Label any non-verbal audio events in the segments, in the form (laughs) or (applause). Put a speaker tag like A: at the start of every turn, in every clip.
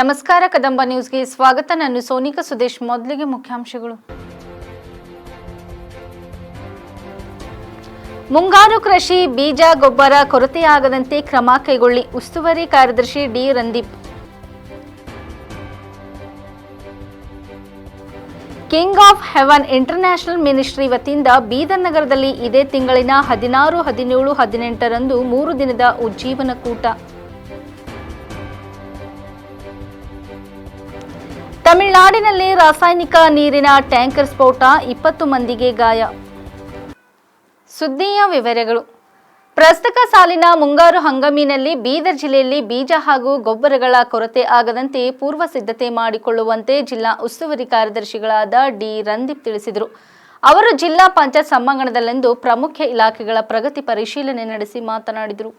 A: ನಮಸ್ಕಾರ ಕದಂಬ ನ್ಯೂಸ್ಗೆ ಸ್ವಾಗತ. ನಾನು ಸೋನಿಕಾ ಸುದೇಶ್. ಮೊದಲಿಗೆ ಮುಖ್ಯಾಂಶಗಳು. ಮುಂಗಾರು ಕೃಷಿ, ಬೀಜ, ಗೊಬ್ಬರ ಕೊರತೆಯಾಗದಂತೆ ಕ್ರಮ ಕೈಗೊಳ್ಳಿ. ಉಸ್ತುವಾರಿ ಕಾರ್ಯದರ್ಶಿ D Randeep. King of heaven international ministry ವತಿಯಿಂದ ಬೀದರ್ ನಗರದಲ್ಲಿ ಇದೇ ತಿಂಗಳಿನ ಹದಿನಾರು, ಹದಿನೇಳು, ಹದಿನೆಂಟರಂದು ಮೂರು ದಿನದ ಉಜ್ಜೀವನ ಕೂಟ ತಮಿಳುನಾಡಿನಲ್ಲಿ ರಾಸಾಯನಿಕ ನೀರಿನ ಟ್ಯಾಂಕರ್ ಸ್ಫೋಟ, ಇಪ್ಪತ್ತು ಮಂದಿಗೆ ಗಾಯ. ಸುದ್ದಿಯ ವಿವರಗಳು. ಪ್ರಸಕ್ತ ಸಾಲಿನ ಮುಂಗಾರು ಹಂಗಾಮಿನಲ್ಲಿ ಬೀದರ್ ಜಿಲ್ಲೆಯಲ್ಲಿ ಬೀಜ ಹಾಗೂ ಗೊಬ್ಬರಗಳ ಕೊರತೆ ಆಗದಂತೆ ಪೂರ್ವ ಸಿದ್ಧತೆ ಮಾಡಿಕೊಳ್ಳುವಂತೆ ಜಿಲ್ಲಾ ಉಸ್ತುವಾರಿ ಕಾರ್ಯದರ್ಶಿಗಳಾದ ಡಿ. ರಂದೀಪ್ ತಿಳಿಸಿದರು. ಅವರು ಜಿಲ್ಲಾ ಪಂಚಾಯತ್ ಸಮ್ಮಾಂಗಣದಲ್ಲಿಂದು ಪ್ರಮುಖ ಇಲಾಖೆಗಳ ಪ್ರಗತಿ ಪರಿಶೀಲನೆ ನಡೆಸಿ ಮಾತನಾಡಿದರು.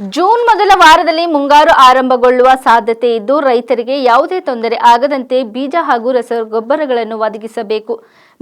A: ಜೂನ್ ಮೊದಲ ವಾರದಲ್ಲಿ ಮುಂಗಾರು ಆರಂಭಗೊಳ್ಳುವ ಸಾಧ್ಯತೆ ಇದ್ದು ರೈತರಿಗೆ ಯಾವುದೇ ತೊಂದರೆ ಆಗದಂತೆ ಬೀಜ ಹಾಗೂ ರಸಗೊಬ್ಬರಗಳನ್ನು ಒದಗಿಸಬೇಕು.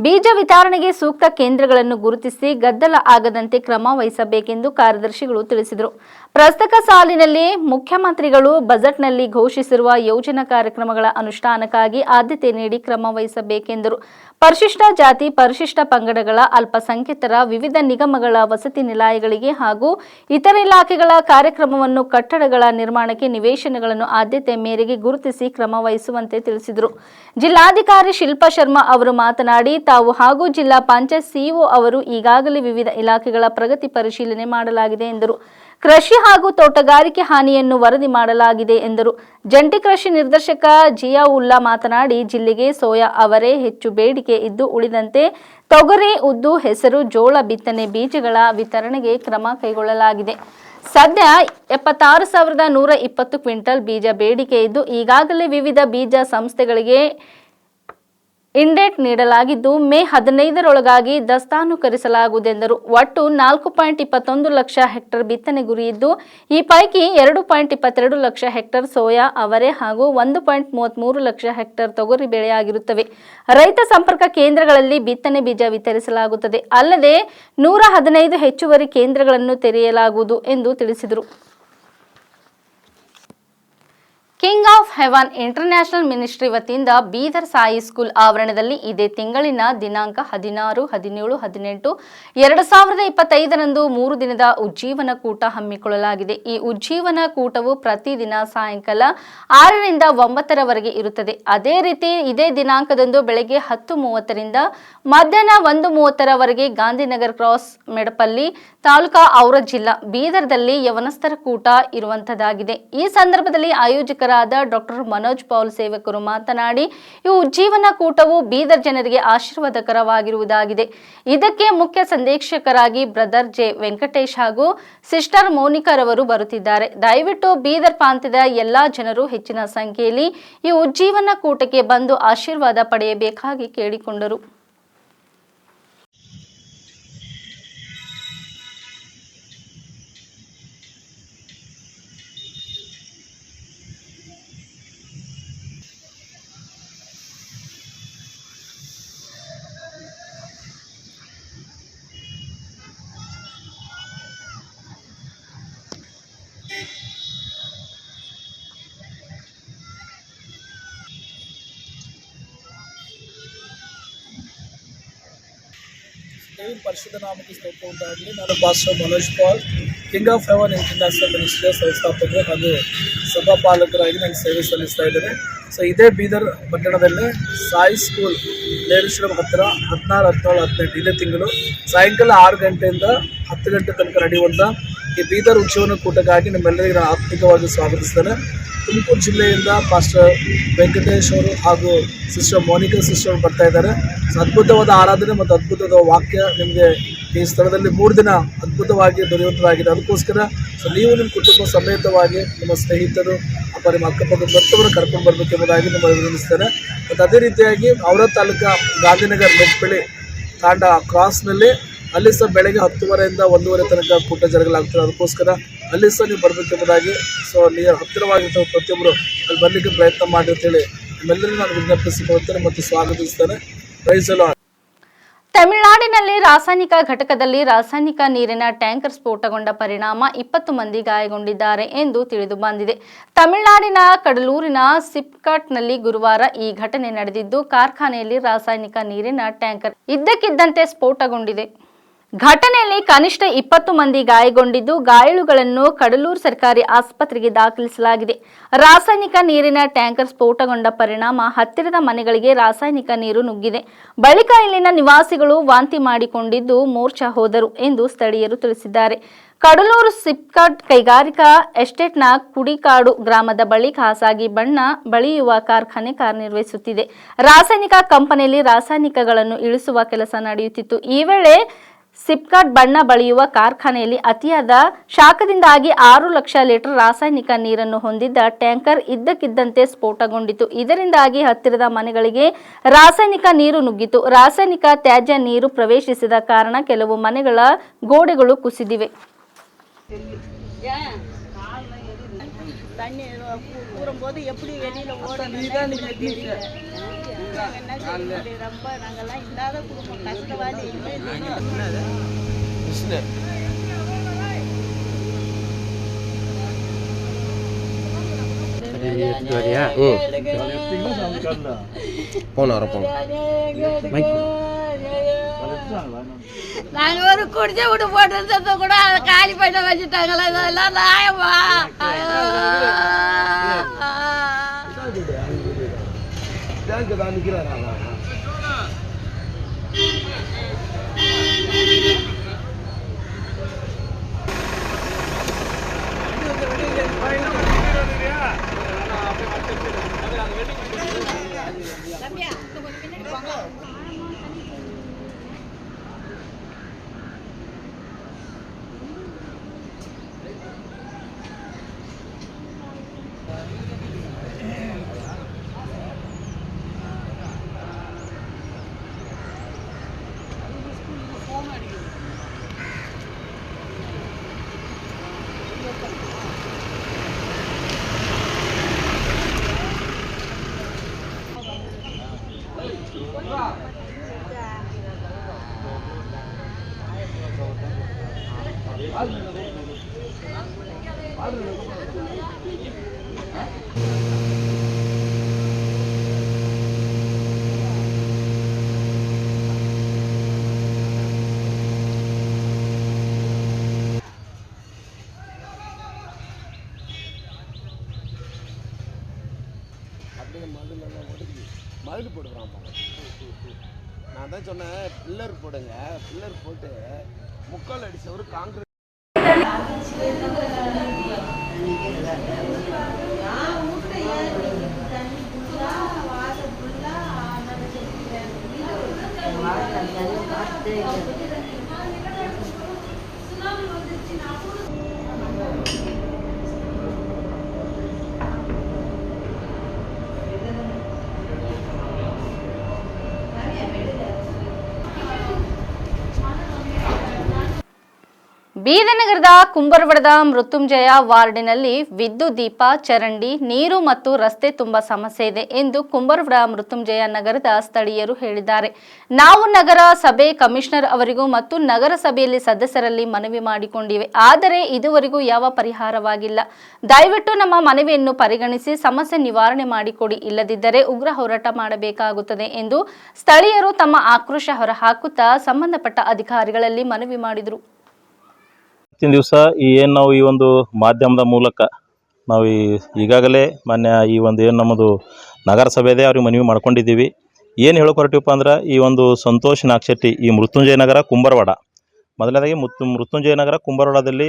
A: ಬೀಜ ವಿತರಣೆಗೆ ಸೂಕ್ತ ಕೇಂದ್ರಗಳನ್ನು ಗುರುತಿಸಿ ಗದ್ದಲ ಆಗದಂತೆ ಕ್ರಮ ವಹಿಸಬೇಕೆಂದು ಕಾರ್ಯದರ್ಶಿಗಳು ತಿಳಿಸಿದರು. ಪ್ರಸಕ್ತ ಸಾಲಿನಲ್ಲಿ ಮುಖ್ಯಮಂತ್ರಿಗಳು ಬಜೆಟ್ನಲ್ಲಿ ಘೋಷಿಸಿರುವ ಯೋಜನಾ ಕಾರ್ಯಕ್ರಮಗಳ ಅನುಷ್ಠಾನಕ್ಕಾಗಿ ಆದ್ಯತೆ ನೀಡಿ ಕ್ರಮ ವಹಿಸಬೇಕೆಂದರು. ಪರಿಶಿಷ್ಟ ಜಾತಿ, ಪರಿಶಿಷ್ಟ ಪಂಗಡಗಳ ಅಲ್ಪಸಂಖ್ಯಾತರ, ವಿವಿಧ ನಿಗಮಗಳ ವಸತಿ ನಿಲಯಗಳಿಗೆ ಹಾಗೂ ಇತರ ಇಲಾಖೆಗಳ ಕಾರ್ಯಕ್ರಮವನ್ನು ಕಟ್ಟಡಗಳ ನಿರ್ಮಾಣಕ್ಕೆ ನಿವೇಶನಗಳನ್ನು ಆದ್ಯತೆ ಮೇರೆಗೆ ಗುರುತಿಸಿ ಕ್ರಮ ವಹಿಸುವಂತೆ ತಿಳಿಸಿದರು. ಜಿಲ್ಲಾಧಿಕಾರಿ ಶಿಲ್ಪಾ ಶರ್ಮಾ ಅವರು ಮಾತನಾಡಿ ತಾವು ಹಾಗೂ ಜಿಲ್ಲಾ ಪಂಚಾಯತ್ ಸಿಇಒ ಅವರು ಈಗಾಗಲೇ ವಿವಿಧ ಇಲಾಖೆಗಳ ಪ್ರಗತಿ ಪರಿಶೀಲನೆ ಮಾಡಲಾಗಿದೆ ಎಂದರು. ಕೃಷಿ ಹಾಗೂ ತೋಟಗಾರಿಕೆ ಹಾನಿಯನ್ನು ವರದಿ ಮಾಡಲಾಗಿದೆ ಎಂದರು. ಜಂಟಿ ಕೃಷಿ ನಿರ್ದೇಶಕ ಜಿಯಾವುಲ್ಲಾ ಮಾತನಾಡಿ, ಜಿಲ್ಲೆಗೆ ಸೋಯಾ ಅವರೇ ಹೆಚ್ಚು ಬೇಡಿಕೆ ಇದ್ದು, ಉಳಿದಂತೆ ತೊಗರಿ, ಉದ್ದು, ಹೆಸರು, ಜೋಳ, ಬಿತ್ತನೆ ಬೀಜಗಳ ವಿತರಣೆಗೆ ಕ್ರಮ ಕೈಗೊಳ್ಳಲಾಗಿದೆ. ಸದ್ಯ ಎಪ್ಪತ್ತಾರು ಸಾವಿರದ ನೂರ ಇಪ್ಪತ್ತು ಕ್ವಿಂಟಲ್ ಬೀಜ ಬೇಡಿಕೆ ಇದ್ದು, ಈಗಾಗಲೇ ವಿವಿಧ ಬೀಜ ಸಂಸ್ಥೆಗಳಿಗೆ ಇಂಡೇಟ್ ನೀಡಲಾಗಿದ್ದು, ಮೇ ಹದಿನೈದರೊಳಗಾಗಿ ದಸ್ತಾನುಕರಿಸಲಾಗುವುದೆಂದರು. ಒಟ್ಟು ನಾಲ್ಕು ಪಾಯಿಂಟ್ ಇಪ್ಪತ್ತೊಂದು ಲಕ್ಷ ಹೆಕ್ಟರ್ ಬಿತ್ತನೆ ಗುರಿಯಿದ್ದು, ಈ ಪೈಕಿ ಎರಡು ಪಾಯಿಂಟ್ ಇಪ್ಪತ್ತೆರಡು ಲಕ್ಷ ಹೆಕ್ಟರ್ ಸೋಯಾ ಅವರೆ ಹಾಗೂ ಒಂದು ಪಾಯಿಂಟ್ ಮೂವತ್ತ್ಮೂರು ಲಕ್ಷ ಹೆಕ್ಟರ್ ತೊಗರಿ ಬೆಳೆಯಾಗಿರುತ್ತವೆ. ರೈತ ಸಂಪರ್ಕ ಕೇಂದ್ರಗಳಲ್ಲಿ ಬಿತ್ತನೆ ಬೀಜ ವಿತರಿಸಲಾಗುತ್ತದೆ. ಅಲ್ಲದೆ ನೂರ ಹದಿನೈದು ಹೆಚ್ಚುವರಿ ಕೇಂದ್ರಗಳನ್ನು ತೆರೆಯಲಾಗುವುದು ಎಂದು ತಿಳಿಸಿದರು king of heaven international ministry ವತಿಯಿಂದ ಬೀದರ್ ಸಾಯಿ ಸ್ಕೂಲ್ ಆವರಣದಲ್ಲಿ ಇದೇ ತಿಂಗಳಿನ ದಿನಾಂಕ ಹದಿನಾರು, ಹದಿನೇಳು, ಹದಿನೆಂಟು, ಎರಡು ಸಾವಿರದ ಇಪ್ಪತ್ತೈದರಂದು ಮೂರು ದಿನದ ಉಜ್ಜೀವನ ಕೂಟ ಹಮ್ಮಿಕೊಳ್ಳಲಾಗಿದೆ. ಈ ಉಜ್ಜೀವನ ಕೂಟವು ಪ್ರತಿದಿನ ಸಾಯಂಕಾಲ ಆರರಿಂದ ಒಂಬತ್ತರವರೆಗೆ ಇರುತ್ತದೆ. ಅದೇ ರೀತಿ ಇದೇ ದಿನಾಂಕದಂದು ಬೆಳಗ್ಗೆ ಹತ್ತು ಮೂವತ್ತರಿಂದ ಮಧ್ಯಾಹ್ನ ಒಂದು ಮೂವತ್ತರವರೆಗೆ ಗಾಂಧಿನಗರ್ ಕ್ರಾಸ್ ಮೆಡಪಲ್ಲಿ ತಾಲೂಕಾ ಔರ ಜಿಲ್ಲಾ ಬೀದರ್ದಲ್ಲಿ ಯವನಸ್ಥರ ಕೂಟ ಇರುವಂತದ್ದಾಗಿದೆ ಈ ಸಂದರ್ಭದಲ್ಲಿ ಆಯೋಜಕರಾದ ಡಾಕ್ಟರ್ ಮನೋಜ್ ಪೌಲ್ ಸೇವಕರು ಮಾತನಾಡಿ ಈ ಉಜ್ಜೀವನ ಕೂಟವು ಬೀದರ್ ಜನರಿಗೆ ಆಶೀರ್ವಾದಕರವಾಗಿರುವುದಾಗಿದೆ. ಇದಕ್ಕೆ ಮುಖ್ಯ ಸಂದೇಶಕರಾಗಿ ಬ್ರದರ್ ಜೆ ವೆಂಕಟೇಶ್ ಹಾಗೂ ಸಿಸ್ಟರ್ ಮೋನಿಕರವರು ಬರುತ್ತಿದ್ದಾರೆ. ದಯವಿಟ್ಟು ಬೀದರ್ ಪ್ರಾಂತ್ಯದ ಎಲ್ಲಾ ಜನರು ಹೆಚ್ಚಿನ ಸಂಖ್ಯೆಯಲ್ಲಿ ಈ ಉಜ್ಜೀವನ ಕೂಟಕ್ಕೆ ಬಂದು ಆಶೀರ್ವಾದ ಪಡೆಯಬೇಕಾಗಿ ಕೇಳಿಕೊಂಡರು.
B: ದೇವಿನ ಪರಿಶುದ್ಧ ನಾಮಕ್ಕೆ ಸ್ತೋತ್ರ ಉಂಟಾಗಲಿ ನಾನು pastor Manoj Paul king of heaven international ಮಿನಿಸ್ಟ್ರಿಯ ಸಂಸ್ಥಾಪಕರು ಹಾಗೂ ಸಭಾಪಾಲಕರಾಗಿ ನಾನು ಸೇವೆ ಸಲ್ಲಿಸ್ತಾ ಇದ್ದೇನೆ. ಸೊ ಇದೇ ಬೀದರ್ ಪಟ್ಟಣದಲ್ಲೇ ಸಾಯಿ ಸ್ಕೂಲ್ ನೇರೇಶ್ವರಂ ಹತ್ತಿರ ಹದಿನಾರು, ಹದಿನೇಳು, ಹದಿನೆಂಟು, ಇದೇ ತಿಂಗಳು ಸಾಯಂಕಾಲ ಆರು ಗಂಟೆಯಿಂದ ಹತ್ತು ಗಂಟೆ ತನಕ ನಡೆಯುವಂಥ ಈ ಬೀದರ್ ಉತ್ಸವನ ಕೂಟಕ್ಕಾಗಿ ನಿಮ್ಮೆಲ್ಲರಿಗೆ ನಾನು ಆತ್ಮಿಕವಾಗಿ ಸ್ವಾಗತಿಸ್ತೇನೆ. ತುಮಕೂರು ಜಿಲ್ಲೆಯಿಂದ ಪಾಸ್ಟರ್ ವೆಂಕಟೇಶ್ ಅವರು ಹಾಗೂ ಸಿಸ್ಟರ್ ಮೋನಿಕಾ ಸಿಸ್ಟರ್ ಬರ್ತಾ ಇದ್ದಾರೆ. ಸೊ ಅದ್ಭುತವಾದ ಆರಾಧನೆ ಮತ್ತು ಅದ್ಭುತವಾದ ವಾಕ್ಯ ನಿಮಗೆ ಈ ಸ್ಥಳದಲ್ಲಿ ಮೂರು ದಿನ ಅದ್ಭುತವಾಗಿ ದೊರೆಯುವಂಥದ್ದಾಗಿದೆ ಅದಕ್ಕೋಸ್ಕರ ಸೊ ನೀವು ನಿಮ್ಮ ಕುಟುಂಬ ಸಮೇತವಾಗಿ ನಿಮ್ಮ ಸ್ನೇಹಿತರು ಅಥವಾ ನಿಮ್ಮ ಅಕ್ಕಪಕ್ಕದ ಮತ್ತೊಬ್ಬರು ಕರ್ಕೊಂಡು ಬರಬೇಕೆಂಬುದಾಗಿ ನಿಮ್ಮ ವಿವರಿಸ್ತಾರೆ ಮತ್ತು ಅದೇ ರೀತಿಯಾಗಿ ಅವರ ತಾಲೂಕಾ ಗಾಂಧಿನಗರ್ ಮೆಟ್ಪಳ್ಳಿ ತಾಂಡ ಕ್ರಾಸ್ನಲ್ಲಿ ಅಲ್ಲಿ ಸಹ ಬೆಳಗ್ಗೆ ಹತ್ತುವರೆಯಿಂದ ಒಂದೂವರೆ ತನಕ ಕೂಟ ಜರುಗಲಾಗ್ತದೆ ಅದಕ್ಕೋಸ್ಕರ ಅಲ್ಲಿ ಸಹ ನೀವು ಬರಬೇಕೆಂಬುದಾಗಿ ಸೊ ನೀವು ಹತ್ತಿರವಾಗಿರ್ತಾವೆ ಪ್ರತಿಯೊಬ್ಬರು ಅಲ್ಲಿ ಬರಲಿಕ್ಕೆ ಪ್ರಯತ್ನ ಮಾಡಿ ಅಂತೇಳಿ ನಿಮ್ಮೆಲ್ಲರೂ ನಾನು ವಿಜ್ಞಾಪಿಸಿಕೊಳ್ತೇನೆ ಮತ್ತು ಸ್ವಾಗತಿಸ್ತೇನೆ. ಪ್ರೈಸ್ ಎಲ್ಲ
A: ತಮಿಳುನಾಡಿನಲ್ಲಿ ರಾಸಾಯನಿಕ ಘಟಕದಲ್ಲಿ ರಾಸಾಯನಿಕ ನೀರಿನ ಟ್ಯಾಂಕರ್ ಸ್ಫೋಟಗೊಂಡ ಪರಿಣಾಮ ಇಪ್ಪತ್ತು ಮಂದಿ ಗಾಯಗೊಂಡಿದ್ದಾರೆ ಎಂದು ತಿಳಿದು ಬಂದಿದೆ. ತಮಿಳುನಾಡಿನ ಕಡಲೂರಿನ ಸಿಪ್ಕಾಟ್ನಲ್ಲಿ ಗುರುವಾರ ಈ ಘಟನೆ ನಡೆದಿದ್ದು, ಕಾರ್ಖಾನೆಯಲ್ಲಿ ರಾಸಾಯನಿಕ ನೀರಿನ ಟ್ಯಾಂಕರ್ ಇದ್ದಕ್ಕಿದ್ದಂತೆ ಸ್ಫೋಟಗೊಂಡಿದೆ. ಘಟನೆಯಲ್ಲಿ ಕನಿಷ್ಠ ಇಪ್ಪತ್ತು ಮಂದಿ ಗಾಯಗೊಂಡಿದ್ದು, ಗಾಯಾಳುಗಳನ್ನು ಕಡಲೂರು ಸರ್ಕಾರಿ ಆಸ್ಪತ್ರೆಗೆ ದಾಖಲಿಸಲಾಗಿದೆ. ರಾಸಾಯನಿಕ ನೀರಿನ ಟ್ಯಾಂಕರ್ ಸ್ಫೋಟಗೊಂಡ ಪರಿಣಾಮ ಹತ್ತಿರದ ಮನೆಗಳಿಗೆ ರಾಸಾಯನಿಕ ನೀರು ನುಗ್ಗಿದೆ. ಬಳಿಕ ಇಲ್ಲಿನ ನಿವಾಸಿಗಳು ವಾಂತಿ ಮಾಡಿಕೊಂಡಿದ್ದು ಮೋರ್ಚಾ ಹೋದರು ಎಂದು ಸ್ಥಳೀಯರು ತಿಳಿಸಿದ್ದಾರೆ. ಕಡಲೂರು ಸಿಪ್ಕಾಟ್ ಕೈಗಾರಿಕಾ ಎಸ್ಟೇಟ್ನ ಕುಡಿಕಾಡು ಗ್ರಾಮದ ಬಳಿ ಖಾಸಗಿ ಬಣ್ಣ ಬಳಿಯುವ ಕಾರ್ಖಾನೆ ಕಾರ್ಯನಿರ್ವಹಿಸುತ್ತಿದೆ. ರಾಸಾಯನಿಕ ಕಂಪನಿಯಲ್ಲಿ ರಾಸಾಯನಿಕಗಳನ್ನು ಇಳಿಸುವ ಕೆಲಸ ನಡೆಯುತ್ತಿತ್ತು. ಈ ವೇಳೆ ಸಿಪ್ಕಾಟ್ ಬಣ್ಣ ಬಳಿಯುವ ಕಾರ್ಖಾನೆಯಲ್ಲಿ ಅತಿಯಾದ ಶಾಖದಿಂದಾಗಿ ಆರು ಲಕ್ಷ ಲೀಟರ್ ರಾಸಾಯನಿಕ ನೀರನ್ನು ಹೊಂದಿದ್ದ ಟ್ಯಾಂಕರ್ ಇದ್ದಕ್ಕಿದ್ದಂತೆ ಸ್ಫೋಟಗೊಂಡಿತು. ಇದರಿಂದಾಗಿ ಹತ್ತಿರದ ಮನೆಗಳಿಗೆ ರಾಸಾಯನಿಕ ನೀರು ನುಗ್ಗಿತು. ರಾಸಾಯನಿಕ ತ್ಯಾಜ್ಯ ನೀರು ಪ್ರವೇಶಿಸಿದ ಕಾರಣ ಕೆಲವು ಮನೆಗಳ ಗೋಡೆಗಳು ಕುಸಿದಿವೆ.
C: என்ன செய்ய முடியாது. ரொம்ப நாங்கெல்லாம் இல்லாத குடும்பம். கஷ்டவாதி.
D: போன வர போனோம்
C: ஒரு குடிச்ச விட்டு போட்டு கூட அதை காலி பண்ண வச்சுட்டாங்களா இதெல்லாம் stand,
D: gawaan nila naman. அதான் சொன்னேன் பில்லர் போடுங்க. பில்லர் போட்டு முக்கால் அடிச்ச காங்கிரஸ்
A: ಬೀದನಗರದ ಕುಂಬರವಡದ ಮೃತ್ಯುಂಜಯ ವಾರ್ಡಿನಲ್ಲಿ ವಿದ್ಯುತ್ ದೀಪ, ಚರಂಡಿ, ನೀರು ಮತ್ತು ರಸ್ತೆ ತುಂಬಾ ಸಮಸ್ಯೆ ಇದೆ ಎಂದು ಕುಂಬರವಡ ಮೃತ್ಯುಂಜಯ ನಗರದ ಸ್ಥಳೀಯರು ಹೇಳಿದ್ದಾರೆ. ನಾವು ನಗರ ಸಭೆ ಕಮಿಷನರ್ ಅವರಿಗೂ ಮತ್ತು ನಗರಸಭೆಯಲ್ಲಿ ಸದಸ್ಯರಲ್ಲಿ ಮನವಿ ಮಾಡಿಕೊಂಡಿವೆ. ಆದರೆ ಇದುವರೆಗೂ ಯಾವ ಪರಿಹಾರವಾಗಿಲ್ಲ. ದಯವಿಟ್ಟು ನಮ್ಮ ಮನವಿಯನ್ನು ಪರಿಗಣಿಸಿ ಸಮಸ್ಯೆ ನಿವಾರಣೆ ಮಾಡಿಕೊಡಿ. ಇಲ್ಲದಿದ್ದರೆ ಉಗ್ರ ಹೋರಾಟ ಮಾಡಬೇಕಾಗುತ್ತದೆ ಎಂದು ಸ್ಥಳೀಯರು ತಮ್ಮ ಆಕ್ರೋಶ ಹೊರಹಾಕುತ್ತಾ ಸಂಬಂಧಪಟ್ಟ ಅಧಿಕಾರಿಗಳಲ್ಲಿ ಮನವಿ ಮಾಡಿದರು.
E: ಇವತ್ತಿನ ದಿವಸ ಈ ಏನು ನಾವು ಈ ಒಂದು ಮಾಧ್ಯಮದ ಮೂಲಕ ನಾವು ಈ ಈಗಾಗಲೇ ಮಾನ್ಯ ಈ ಒಂದು ಏನು ನಮ್ಮದು ನಗರಸಭೆದೇ ಅವ್ರಿಗೆ ಮನವಿ ಮಾಡ್ಕೊಂಡಿದ್ದೀವಿ. ಏನು ಹೇಳೋಕೆ ಹೊರಟಿವಪ್ಪ ಅಂದ್ರೆ ಈ ಒಂದು ಸಂತೋಷ್ ನಾಗಶೆಟ್ಟಿ ಈ ಮೃತ್ಯುಂಜಯ ನಗರ ಕುಂಬರವಾಡ. ಮೊದಲನೇದಾಗಿ ಮುತ್ತು ಮೃತ್ಯುಂಜಯ ನಗರ ಕುಂಬರವಾಡದಲ್ಲಿ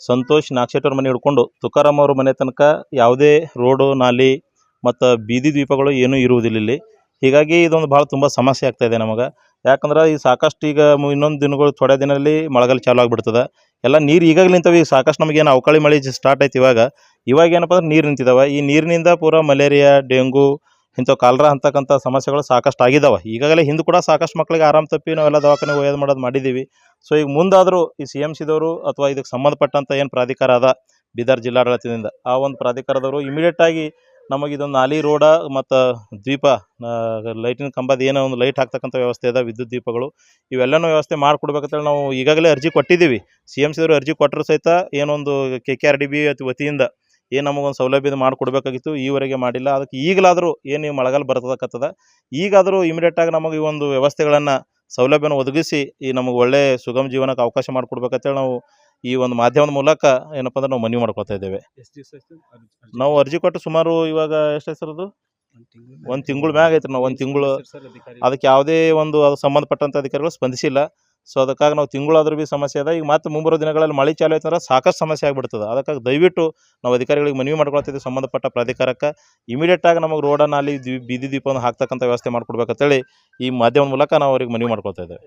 E: ಸಂತೋಷ್ ನಾಗಶೆಟ್ಟಿ ಅವ್ರ ಮನೆ ಹಿಡ್ಕೊಂಡು ತುಕಾರಾಮ್ ಅವ್ರ ಮನೆ ತನಕ ಯಾವುದೇ ರೋಡು, ನಾಲಿ ಮತ್ತು ಬೀದಿ ದ್ವೀಪಗಳು ಏನೂ ಇರುವುದಿಲ್ಲ ಇಲ್ಲಿ. ಹೀಗಾಗಿ ಇದೊಂದು ಭಾಳ ತುಂಬ ಸಮಸ್ಯೆ ಆಗ್ತಾ ಇದೆ ನಮಗೆ. ಯಾಕಂದ್ರೆ ಈ ಸಾಕಷ್ಟು ಈಗ ಇನ್ನೊಂದು ದಿನಗಳು ಥೋಡೆ ದಿನದಲ್ಲಿ ಮಳೆಗಾಲ ಚಾಲು ಆಗಿಬಿಡ್ತದೆ. ಎಲ್ಲ ನೀರು ಈಗಾಗಲೇ ನಿಂತವೆ, ಈಗ ಸಾಕಷ್ಟು ನಮಗೇನು ಅವಕಾಳಿ ಮಳೆ ಸ್ಟಾರ್ಟ್ ಆಯ್ತು ಇವಾಗ. ಇವಾಗ ಏನಪ್ಪ ಅಂದ್ರೆ ನೀರು ನಿಂತಿದ್ದಾವೆ ಈ ನೀರಿನಿಂದ ಪೂರ ಮಲೇರಿಯಾ, ಡೆಂಗು ಇಂಥ ಕಾಲ್ರ ಅಂತಕ್ಕಂಥ ಸಮಸ್ಯೆಗಳು ಸಾಕಷ್ಟು ಆಗಿದ್ದಾವೆ ಈಗಾಗಲೇ ಹಿಂದೆ ಕೂಡ ಸಾಕಷ್ಟು ಮಕ್ಕಳಿಗೆ ಆರಾಮ್ ತಪ್ಪಿ ನಾವೆಲ್ಲ ದವಾಖಾನೆ ಒಯ್ಯೋದು ಮಾಡೋದು ಮಾಡಿದ್ದೀವಿ ಸೊ ಈಗ ಮುಂದಾದರೂ ಈ ಸಿ ಎಂ ಸಿದವರು ಅಥವಾ ಇದಕ್ಕೆ ಸಂಬಂಧಪಟ್ಟಂಥ ಏನು ಪ್ರಾಧಿಕಾರ ಅದ, ಬೀದರ್ ಜಿಲ್ಲಾಡಳಿತದಿಂದ, ಆ ಒಂದು ಪ್ರಾಧಿಕಾರದವರು ಇಮಿಡಿಯೇಟಾಗಿ ನಮಗೆ ಇದೊಂದು ನಾಲಿ ರೋಡ ಮತ್ತು ದ್ವೀಪ ಲೈಟಿನ ಕಂಬದ ಏನೋ ಒಂದು ಲೈಟ್ ಹಾಕ್ತಕ್ಕಂಥ ವ್ಯವಸ್ಥೆ ಇದೆ ವಿದ್ಯುತ್ ದೀಪಗಳು. ಇವೆಲ್ಲನೂ ವ್ಯವಸ್ಥೆ ಮಾಡಿಕೊಡ್ಬೇಕಂತೇಳಿ ನಾವು ಈಗಾಗಲೇ ಅರ್ಜಿ ಕೊಟ್ಟಿದ್ದೀವಿ. ಸಿ ಎಂ ಸಿದವರು ಅರ್ಜಿ ಕೊಟ್ಟರು ಸಹಿತ ಏನೊಂದು K K R D B ವತಿಯಿಂದ ಏನು ನಮಗೊಂದು ಸೌಲಭ್ಯ ಮಾಡಿಕೊಡ್ಬೇಕಾಗಿತ್ತು, ಈವರೆಗೆ ಮಾಡಿಲ್ಲ. ಅದಕ್ಕೆ ಈಗಲಾದರೂ ಏನು ಈ ಮಳೆಗಾಲ ಬರ್ತದಕ್ಕತ್ತದ. ಈಗಾದರೂ ಇಮಿಡಿಯೇಟಾಗಿ ನಮಗೆ ಈ ಒಂದು ವ್ಯವಸ್ಥೆಗಳನ್ನು ಸೌಲಭ್ಯನ ಒದಗಿಸಿ ಈ ನಮಗೆ ಒಳ್ಳೆಯ ಸುಗಮ ಜೀವನಕ್ಕೆ ಅವಕಾಶ ಮಾಡಿಕೊಡ್ಬೇಕಂತೇಳಿ ನಾವು ಈ ಒಂದು ಮಾಧ್ಯಮದ ಮೂಲಕ ಏನಪ್ಪ ಅಂದ್ರೆ ನಾವು ಮನವಿ ಮಾಡ್ಕೊತಾ ಇದ್ದೇವೆ. ನಾವು ಅರ್ಜಿ ಕೊಟ್ಟು ಸುಮಾರು ಇವಾಗ ಎಷ್ಟು ಹೆಸರದು ಒಂದು ತಿಂಗಳ ಮ್ಯಾಗ ಐತ್ರಿ ನಾವು ಒಂದು ತಿಂಗಳು ಅದಕ್ಕೆ ಯಾವುದೇ ಒಂದು ಅದು ಸಂಬಂಧಪಟ್ಟಂಥ ಅಧಿಕಾರಿಗಳು ಸ್ಪಂದಿಸಿಲ್ಲ. ಸೊ ಅದಕ್ಕಾಗಿ ನಾವು ತಿಂಗಳಾದ್ರೂ ಭೀ ಸಮಸ್ಯೆ ಅದ. ಈಗ ಮತ್ತೆ ಮುಂಬರೋ ದಿನಗಳಲ್ಲಿ ಮಳೆ ಚಾಲು ಆಯ್ತಂದ್ರೆ ಸಾಕಷ್ಟು ಸಮಸ್ಯೆ ಆಗಿಬಿಡ್ತದೆ. ಅದಕ್ಕಾಗಿ ದಯವಿಟ್ಟು ನಾವು ಅಧಿಕಾರಿಗಳಿಗೆ ಮನವಿ ಮಾಡ್ಕೊಳ್ತಿದ್ದೀವಿ ಸಂಬಂಧಪಟ್ಟ ಪ್ರಾಧಿಕಾರಕ್ಕೆ. ಇಮಿಡಿಯೇಟ್ ಆಗಿ ನಮಗೆ ರೋಡ ನಾಲಿ ದ್ವಿ ಬೀದಿ ದೀಪವನ್ನು ಹಾಕ್ತಕ್ಕಂಥ ವ್ಯವಸ್ಥೆ ಮಾಡ್ಕೊಡ್ಬೇಕಂತೇಳಿ ಈ ಮಾಧ್ಯಮದ ಮೂಲಕ ನಾವು ಅವ್ರಿಗೆ ಮನವಿ ಮಾಡ್ಕೊಳ್ತಾ ಇದ್ದೇವೆ.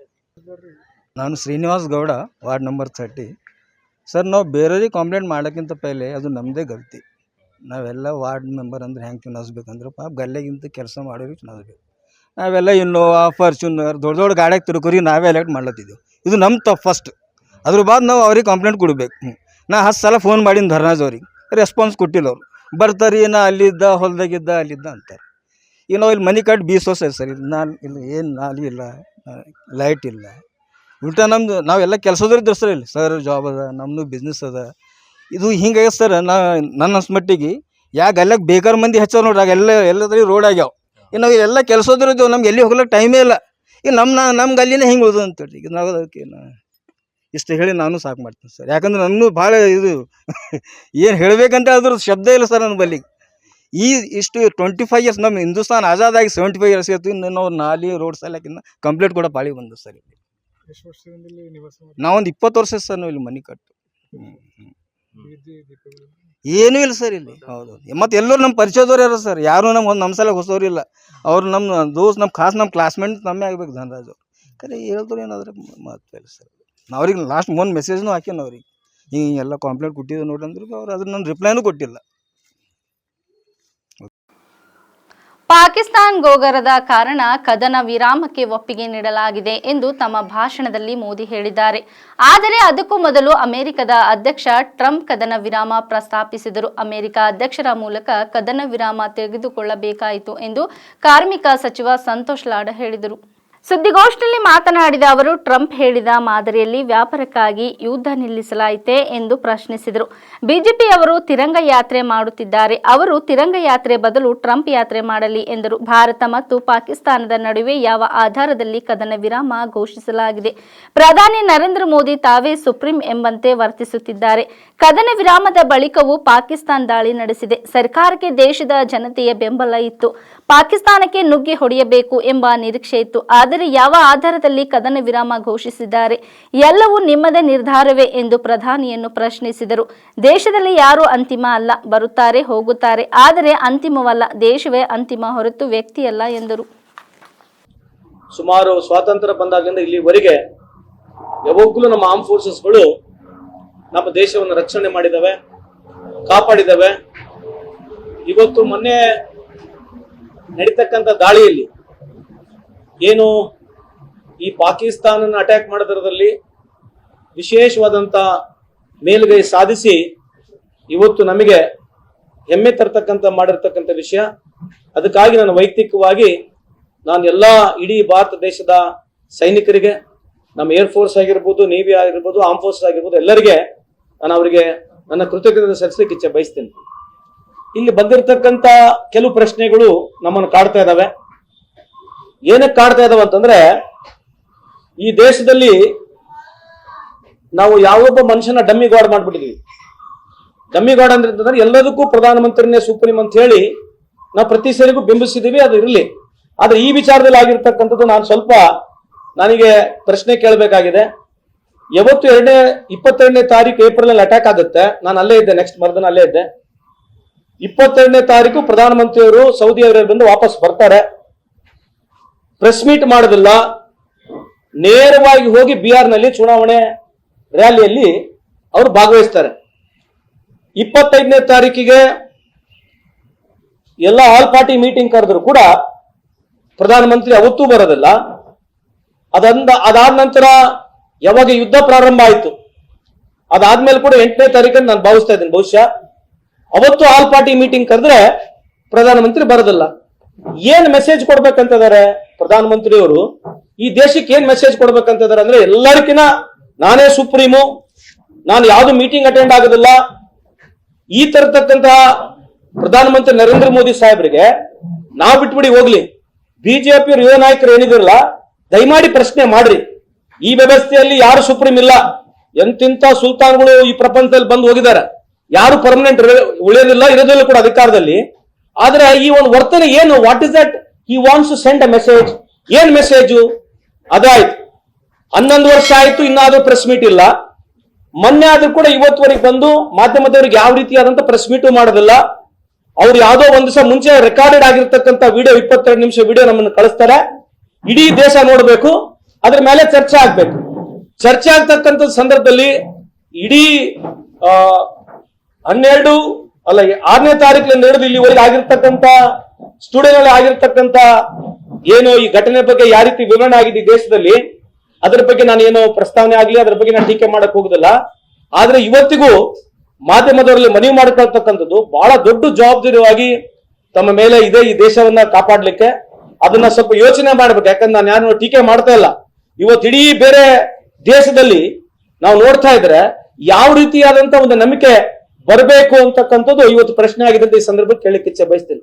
F: ನಾನು Srinivas Gowda ward number thirty sir, ನಾವು ಬೇರೆಯವ್ರಿಗೆ ಕಂಪ್ಲೇಂಟ್ ಮಾಡೋಕ್ಕಿಂತ ಪೈಲೆ ಅದು ನಮ್ಮದೇ ಗಲ್ತಿ. ನಾವೆಲ್ಲ ವಾರ್ಡ್ ಮೆಂಬರ್ ಅಂದ್ರೆ ಹೆಂಗೆ ಚುನಾಯಿಸ್ಬೇಕಂದ್ರೆ ಪಾಪ ಗಲ್ಲೆಗಿಂತ ಕೆಲಸ ಮಾಡೋರಿಗೆ ಚುನಾಯಿಸ್ಬೇಕು ನಾವೆಲ್ಲ ಇನ್ನೋವಾ ಫಾರ್ಚುನರ್ ದೊಡ್ಡ ದೊಡ್ಡ ಗಾಡಿಯಾಗ ತಿರುಕುರಿ ನಾವೇ ಎಲೆಕ್ಟ್ ಮಾಡ್ಲತ್ತಿದ್ದೆವು. ಇದು ನಮ್ಮ ತಪ್ಪು ಫಸ್ಟ್ ಅದ್ರ ಬಾದ್ ನಾವು ಅವ್ರಿಗೆ ಕಂಪ್ಲೇಂಟ್ ಕೊಡಬೇಕು. ನಾ ಹತ್ತು ಸಲ ಫೋನ್ ಮಾಡಿನ ಧರ್ನಾಜ್ ಅವ್ರಿಗೆ. ರೆಸ್ಪಾನ್ಸ್ ಕೊಟ್ಟಿಲ್ಲ ಅವ್ರು. ಬರ್ತಾರೆ, ನಾ ಅಲ್ಲಿದ್ದ, ಹೊಲ್ದಾಗಿದ್ದ, ಅಲ್ಲಿದ್ದ ಅಂತಾರೆ. ಈಗ ನಾವು ಇಲ್ಲಿ ಮನೆ ಕಟ್ಟಿ ಬೀಸೋಸ ಸರ್ ಇಲ್ಲಿ ನಾನು ಇಲ್ಲಿ ಏನು ನಾಲಿ ಇಲ್ಲ ಲೈಟ್ ಇಲ್ಲ. ಉಲ್ಟಾ ನಮ್ದು, ನಾವೆಲ್ಲ ಕೆಲಸದವ್ರು ಇದ್ದಾರೆ ಸರ್ ಇಲ್ಲಿ. ಸರ್ ಜಾಬ್ ಅದ ನಮ್ಮದು ಬಿಸ್ನೆಸ್ ಅದ. ಇದು ಹಿಂಗಾಗಿ ಸರ್, ನಾ, ನನ್ನ ಅನ್ಸ್ ಮಟ್ಟಿಗೆ, ಯಾಕೆ ಗಲ್ಲಾಗ ಬೇಕಾರ್ ಮಂದಿ ಹೆಚ್ಚಾರ ನೋಡ್ರಿ, ಆಗ ಎಲ್ಲ, ಎಲ್ಲದ್ರಿ ರೋಡ್ ಆಗ್ಯಾವ. ಇನ್ನು ನಾವು ಎಲ್ಲ ಕೆಲಸದವ್ರು ಇದ್ದೇವೆ, ನಮ್ಗೆ ಎಲ್ಲಿ ಹೋಗ್ಲಿಕ್ಕೆ ಟೈಮೇ ಇಲ್ಲ. ಈಗ ನಮ್ಮ ನಮ್ಗೆ ಗಲ್ಲಿನೇ ಹಿಂಗೆ ಉಳ್ದು ಅಂತೇಳಿ ಈಗ ನಾವು ಅದಕ್ಕೆ ಇಷ್ಟು ಹೇಳಿ ನಾನು ಸಾಕು ಮಾಡ್ತೀನಿ ಸರ್. ಯಾಕಂದ್ರೆ ನನ್ನೂ ಭಾಳ ಇದು, (laughs) ಏನು ಹೇಳಬೇಕಂತ ಅದ್ರ ಶಬ್ದ ಇಲ್ಲ ಸರ್ ನನ್ನ ಬಲ್ಲಿ ಈ ಇಷ್ಟು ಟ್ವೆಂಟಿ ಫೈವ್ ಇಯರ್ಸ್ ನಮ್ಮ ಹಿಂದೂಸ್ತಾನ್ ಆಜಾದಾಗಿ ಸೆವೆಂಟಿ ಫೈವ್ ಇಯರ್ಸ್ ಇತ್ತು, ಇನ್ನು ನಾವು ನಾಲಿ ರೋಡ್ ಸಲಕಿನ್ನ ಕಂಪ್ಲೀಟ್ ಕೂಡ ಪಾಳಿ ಬಂದು ಸರ್ ಇಲ್ಲಿ.
B: ಎಷ್ಟು ವರ್ಷದಿಂದ ಇಲ್ಲಿ ನಿವಾಸ ಮಾಡಿ
F: ನಾವೊಂದು ಇಪ್ಪತ್ತು ವರ್ಷ ಸರ್ ನಾವು ಇಲ್ಲಿ ಮನೆ ಕಟ್ಟು.
B: ಬೀದಿ ದೀಪಗಳು?
F: ಏನೂ ಇಲ್ಲ ಸರ್ ಇಲ್ಲಿ. ಹೌದು? ಮತ್ತು ಎಲ್ಲರೂ ನಮ್ಮ ಪರಿಚಯದವ್ರು ಯಾರು ಸರ್? ಯಾರು ನಮ್ಮ ಒಂದು ನಮ್ಮ ಸಲ ಹೊಸವ್ರು ಇಲ್ಲ. ಅವ್ರು ನಮ್ಮ ದೋಸ್ತ್ ನಮ್ಮ ಖಾಸ್ ನಮ್ಮ ಕ್ಲಾಸ್ಮೇಟ್ ನಮ್ಮೇ ಆಗ್ಬೇಕು ಧನರಾಜ್ ಅವ್ರು. ಕರೆ ಹೇಳಿದ್ರು ಏನಾದ್ರೆ ಮಹತ್ವ ಇಲ್ಲ ಸರ್. ಅವ್ರಿಗೆ ಲಾಸ್ಟ್ ಒಂದು ಮೆಸೇಜ್ನೂ ಹಾಕ್ಯಾನ ಅವ್ರಿಗೆ. ಹಿಂಗೆ ಎಲ್ಲ ಕಂಪ್ಲೇಂಟ್ ಕೊಟ್ಟಿದ್ದು ನೋಡಿ ಅಂದ್ರೆ ಅವ್ರು ಅದ್ರ ನನ್ನ ರಿಪ್ಲೈನೂ ಕೊಟ್ಟಿಲ್ಲ.
A: ಪಾಕಿಸ್ತಾನ್ ಗೋಗರದ ಕಾರಣ ಕದನ ವಿರಾಮಕ್ಕೆ ಒಪ್ಪಿಗೆ ನೀಡಲಾಗಿದೆ ಎಂದು ತಮ್ಮ ಭಾಷಣದಲ್ಲಿ ಮೋದಿ ಹೇಳಿದ್ದಾರೆ. ಆದರೆ ಅದಕ್ಕೂ ಮೊದಲು ಅಮೆರಿಕದ ಅಧ್ಯಕ್ಷ ಟ್ರಂಪ್ ಕದನ ವಿರಾಮ ಪ್ರಸ್ತಾಪಿಸಿದರು. ಅಮೆರಿಕ ಅಧ್ಯಕ್ಷರ ಮೂಲಕ ಕದನ ವಿರಾಮ ತೆಗೆದುಕೊಳ್ಳಬೇಕಾಯಿತು ಎಂದು ಕಾರ್ಮಿಕ ಸಚಿವ ಸಂತೋಷ್ ಲಾಡ್ ಹೇಳಿದರು. ಸುದ್ದಿಗೋಷ್ಠಿಯಲ್ಲಿ ಮಾತನಾಡಿದ ಅವರು, ಟ್ರಂಪ್ ಹೇಳಿದ ಮಾದರಿಯಲ್ಲಿ ವ್ಯಾಪಾರಕ್ಕಾಗಿ ಯುದ್ಧ ನಿಲ್ಲಿಸಲಾಯಿತೆ ಎಂದು ಪ್ರಶ್ನಿಸಿದರು. ಬಿಜೆಪಿಯವರು ತಿರಂಗ ಯಾತ್ರೆ ಮಾಡುತ್ತಿದ್ದಾರೆ. ಅವರು ತಿರಂಗ ಯಾತ್ರೆ ಬದಲು ಟ್ರಂಪ್ ಯಾತ್ರೆ ಮಾಡಲಿ ಎಂದರು. ಭಾರತ ಮತ್ತು ಪಾಕಿಸ್ತಾನದ ನಡುವೆ ಯಾವ ಆಧಾರದಲ್ಲಿ ಕದನ ವಿರಾಮ ಘೋಷಿಸಲಾಗಿದೆ? ಪ್ರಧಾನಿ ನರೇಂದ್ರ ಮೋದಿ ತಾವೇ ಸುಪ್ರೀಂ ಎಂಬಂತೆ ವರ್ತಿಸುತ್ತಿದ್ದಾರೆ. ಕದನ ವಿರಾಮದ ಬಳಿಕವೂ ಪಾಕಿಸ್ತಾನ ದಾಳಿ ನಡೆಸಿದೆ. ಸರ್ಕಾರಕ್ಕೆ ದೇಶದ ಜನತೆಯ ಬೆಂಬಲ ಇತ್ತು. ಪಾಕಿಸ್ತಾನಕ್ಕೆ ನುಗ್ಗಿ ಹೊಡೆಯಬೇಕು ಎಂಬ ನಿರೀಕ್ಷೆ ಇತ್ತು. ಆದರೆ ಯಾವ ಆಧಾರದಲ್ಲಿ ಕದನ ವಿರಾಮ ಘೋಷಿಸಿದ್ದಾರೆ? ಎಲ್ಲವೂ ನಿಮ್ಮದೇ ನಿರ್ಧಾರವೇ ಎಂದು ಪ್ರಧಾನಿಯನ್ನು ಪ್ರಶ್ನಿಸಿದರು. ದೇಶದಲ್ಲಿ ಯಾರು ಅಂತಿಮ ಅಲ್ಲ, ಬರುತ್ತಾರೆ, ಹೋಗುತ್ತಾರೆ. ಆದರೆ ಅಂತಿಮವಲ್ಲ, ದೇಶವೇ ಅಂತಿಮ ಹೊರತು ವ್ಯಕ್ತಿಯಲ್ಲ ಎಂದರು.
G: ಸುಮಾರು ಸ್ವಾತಂತ್ರ್ಯ ಬಂದಾಗಲಿಂದ ಇಲ್ಲಿವರೆಗೆ ಯಾವಾಗಲೂ ನಮ್ಮ ಆರ್ಮ್ ಫೋರ್ಸಸ್ಗಳು ನಮ್ಮ ದೇಶವನ್ನು ರಕ್ಷಣೆ ಮಾಡಿದವೆ, ಕಾಪಾಡಿದವೆ. ಇವತ್ತು ಮೊನ್ನೆ ನಡೀತಕ್ಕಂಥ ದಾಳಿಯಲ್ಲಿ ಏನು ಈ ಪಾಕಿಸ್ತಾನನ ಅಟ್ಯಾಕ್ ಮಾಡೋದ್ರಲ್ಲಿ ವಿಶೇಷವಾದಂಥ ಮೇಲುಗೈ ಸಾಧಿಸಿ ಇವತ್ತು ನಮಗೆ ಹೆಮ್ಮೆ ತರ್ತಕ್ಕಂಥ ಮಾಡಿರ್ತಕ್ಕಂಥ ವಿಷಯ. ಅದಕ್ಕಾಗಿ ನಾನು ವೈಯಕ್ತಿಕವಾಗಿ ನಾನು ಎಲ್ಲ ಇಡೀ ಭಾರತ ದೇಶದ ಸೈನಿಕರಿಗೆ, ನಮ್ಮ ಏರ್ ಫೋರ್ಸ್ ಆಗಿರ್ಬೋದು ನೇವಿ ಆಗಿರ್ಬೋದು ಆರ್ಮ್ ಫೋರ್ಸ್ ಆಗಿರ್ಬೋದು ಎಲ್ಲರಿಗೆ ನಾನು ಅವರಿಗೆ ನನ್ನ ಕೃತಜ್ಞತೆ ಸಲ್ಲಿಸಲಿಕ್ಕೆ ಇಚ್ಛೆ ಬಯಸ್ತೇನೆ. ಇಲ್ಲಿ ಬಂದಿರತಕ್ಕಂಥ ಕೆಲವು ಪ್ರಶ್ನೆಗಳು ನಮ್ಮನ್ನು ಕಾಡ್ತಾ ಇದಾವೆ. ಏನಕ್ಕೆ ಕಾಡ್ತಾ ಇದಾವೆ ಅಂತಂದ್ರೆ, ಈ ದೇಶದಲ್ಲಿ ನಾವು ಯಾವೊಬ್ಬ ಮನುಷ್ಯನ ಡಮ್ಮಿ ಗಾಡ್ ಮಾಡ್ಬಿಟ್ಟಿದೀವಿ. ಡಮ್ಮಿ ಗಾಡ್ ಅಂದ್ರೆ ಅಂತಂದ್ರೆ ಎಲ್ಲದಕ್ಕೂ ಪ್ರಧಾನಮಂತ್ರಿನೇ ಸುಪ್ರೀಂ ಅಂತ ಹೇಳಿ ನಾವು ಪ್ರತಿ ಸರಿಗೂ ಬಿಂಬಿಸಿದೀವಿ, ಅದು ಇರಲಿ. ಆದ್ರೆ ಈ ವಿಚಾರದಲ್ಲಿ ಆಗಿರ್ತಕ್ಕಂಥದ್ದು ನಾನು ಸ್ವಲ್ಪ ನನಗೆ ಪ್ರಶ್ನೆ ಕೇಳಬೇಕಾಗಿದೆ. ಯಾವತ್ತು ಎರಡನೇ, ಇಪ್ಪತ್ತೆರಡನೇ ತಾರೀಕು ಏಪ್ರಿಲ್ ಅಲ್ಲಿ ಅಟ್ಯಾಕ್ ಆಗುತ್ತೆ. ನಾನು ಅಲ್ಲೇ ಇದ್ದೆ ನೆಕ್ಸ್ಟ್ ಮರ್ದನ ಅಲ್ಲೇ ಇದ್ದೆ. ಇಪ್ಪತ್ತೆರಡನೇ ತಾರೀಕು ಪ್ರಧಾನಮಂತ್ರಿಯವರು ಸೌದಿ ಅರೇಬಿಯಿಂದ ವಾಪಸ್ ಬರ್ತಾರೆ. ಪ್ರೆಸ್ ಮೀಟ್ ಮಾಡೋದಿಲ್ಲ. ನೇರವಾಗಿ ಹೋಗಿ ಬಿಹಾರ್ನಲ್ಲಿ ಚುನಾವಣೆ ರ್ಯಾಲಿಯಲ್ಲಿ ಅವರು ಭಾಗವಹಿಸ್ತಾರೆ. ಇಪ್ಪತ್ತೈದನೇ ತಾರೀಕಿಗೆ ಎಲ್ಲ ಆಲ್ ಪಾರ್ಟಿ ಮೀಟಿಂಗ್ ಕರೆದ್ರು ಕೂಡ ಪ್ರಧಾನಮಂತ್ರಿ ಅವತ್ತೂ ಬರೋದಿಲ್ಲ. ಅದಂದ, ಅದಾದ ನಂತರ ಯಾವಾಗ ಯುದ್ಧ ಪ್ರಾರಂಭ ಆಯಿತು. ಅದಾದ್ಮೇಲೆ ಕೂಡ ಎಂಟನೇ ತಾರೀಕನ್ನು ನಾನು ಭಾವಿಸ್ತಾ ಇದ್ದೀನಿ ಬಹುಶಃ. ಅವತ್ತು ಆಲ್ ಪಾರ್ಟಿ ಮೀಟಿಂಗ್ ಕರೆದ್ರೆ ಪ್ರಧಾನಮಂತ್ರಿ ಬರೋದಿಲ್ಲ. ಏನ್ ಮೆಸೇಜ್ ಕೊಡ್ಬೇಕಂತಿದ್ದಾರೆ? ಪ್ರಧಾನಮಂತ್ರಿಯವರು ಈ ದೇಶಕ್ಕೆ ಏನ್ ಮೆಸೇಜ್ ಕೊಡ್ಬೇಕಂತಿದ್ದಾರೆ ಅಂದ್ರೆ ಎಲ್ಲರಿಗಿನ ನಾನೇ ಸುಪ್ರೀಮು, ನಾನು ಯಾವ್ದು ಮೀಟಿಂಗ್ ಅಟೆಂಡ್ ಆಗೋದಿಲ್ಲ. ಈ ತರತಕ್ಕಂತಹ ಪ್ರಧಾನಮಂತ್ರಿ ನರೇಂದ್ರ ಮೋದಿ ಸಾಹೇಬ್ರಿಗೆ ನಾವು ಬಿಟ್ಬಿಡಿ, ಹೋಗ್ಲಿ. ಬಿಜೆಪಿ ಯುವ ನಾಯಕರು ಏನಿದಿರಲ್ಲ, ದಯಮಾಡಿ ಪ್ರಶ್ನೆ ಮಾಡ್ರಿ. ಈ ವ್ಯವಸ್ಥೆಯಲ್ಲಿ ಯಾರು ಸುಪ್ರೀಂ ಇಲ್ಲ? ಎಂತಿಂತ ಸುಲ್ತಾನ್ಗಳು ಈ ಪ್ರಪಂಚದಲ್ಲಿ ಬಂದು ಹೋಗಿದ್ದಾರೆ. ಯಾರು ಪರ್ಮನೆಂಟ್ ಉಳಿಯೋದಿಲ್ಲ, ಇರೋದಿಲ್ಲ ಕೂಡ ಅಧಿಕಾರದಲ್ಲಿ. ಆದ್ರೆ ಈ ಒಂದು ವರ್ತನೆ ಏನು? What is that he wants to send a message ಏನ್ ಮೆಸೇಜು ಅದಾಯ್ತು. ಹನ್ನೊಂದು ವರ್ಷ ಆಯ್ತು, ಇನ್ನಾದ್ರೂ ಪ್ರೆಸ್ ಮೀಟ್ ಇಲ್ಲ. ಮೊನ್ನೆ ಆದ್ರೂ ಕೂಡ ಇವತ್ತುವರೆಗೆ ಬಂದು ಮಾಧ್ಯಮದವರಿಗೆ ಯಾವ ರೀತಿಯಾದಂತ ಪ್ರೆಸ್ ಮೀಟು ಮಾಡೋದಿಲ್ಲ. ಅವ್ರು ಯಾವುದೋ ಒಂದು ದಿವಸ ಮುಂಚೆ ರೆಕಾರ್ಡೆಡ್ ಆಗಿರ್ತಕ್ಕಂಥ ವಿಡಿಯೋ ಇಪ್ಪತ್ತೆರಡು ನಿಮಿಷ ವಿಡಿಯೋ ನಮ್ಮನ್ನು ಕಳಿಸ್ತಾರೆ. ಇಡೀ ದೇಶ ನೋಡಬೇಕು. ಅದ್ರ ಮೇಲೆ ಚರ್ಚೆ ಆಗ್ಬೇಕು. ಚರ್ಚೆ ಆಗ್ತಕ್ಕಂಥ ಸಂದರ್ಭದಲ್ಲಿ ಇಡೀ ಹನ್ನೆರಡು, ಅಲ್ಲ, ಆರನೇ ತಾರೀಕಿನಿಂದ ಹಿಡಿದು ಇಲ್ಲಿವರೆಗೆ ಆಗಿರ್ತಕ್ಕಂಥ ಸ್ಟುಡಿಯೋನಲ್ಲಿ ಆಗಿರ್ತಕ್ಕಂತ ಏನು ಈ ಘಟನೆ ಬಗ್ಗೆ ಯಾವ ರೀತಿ ವಿವರಣೆ ಆಗಿದೆ ದೇಶದಲ್ಲಿ, ಅದರ ಬಗ್ಗೆ ನಾನು ಏನೋ ಪ್ರಸ್ತಾವನೆ ಆಗ್ಲಿ, ಅದ್ರ ಬಗ್ಗೆ ನಾನು ಟೀಕೆ ಮಾಡಕ್ ಹೋಗುದಿಲ್ಲ. ಆದ್ರೆ ಇವತ್ತಿಗೂ ಮಾಧ್ಯಮದವರಲ್ಲಿ ಮನವಿ ಮಾಡಿಕೊಳ್ತಕ್ಕಂಥದ್ದು ಬಹಳ ದೊಡ್ಡ ಜವಾಬ್ದಾರಿಯಾಗಿ ತಮ್ಮ ಮೇಲೆ ಇದೆ ಈ ದೇಶವನ್ನ ಕಾಪಾಡ್ಲಿಕ್ಕೆ. ಅದನ್ನ ಸ್ವಲ್ಪ ಯೋಚನೆ ಮಾಡ್ಬೇಕು, ಯಾಕಂದ್ರೆ ನಾನು ಯಾರು ಟೀಕೆ ಮಾಡ್ತಾ ಇಲ್ಲ. ಇವತ್ತು ಇಡೀ ಬೇರೆ ದೇಶದಲ್ಲಿ ನಾವು ನೋಡ್ತಾ ಇದ್ರೆ ಯಾವ ರೀತಿಯಾದಂತ ಒಂದು ನಂಬಿಕೆ ಬರಬೇಕು ಅಂತಕ್ಕಂಥದ್ದು ಇವತ್ತು ಪ್ರಶ್ನೆ ಆಗಿದೆ ಈ ಸಂದರ್ಭಕ್ಕೆ ಕೇಳಲಿಕ್ಕೆ ಇಚ್ಛೆ ಬಯಸ್ತೇನೆ.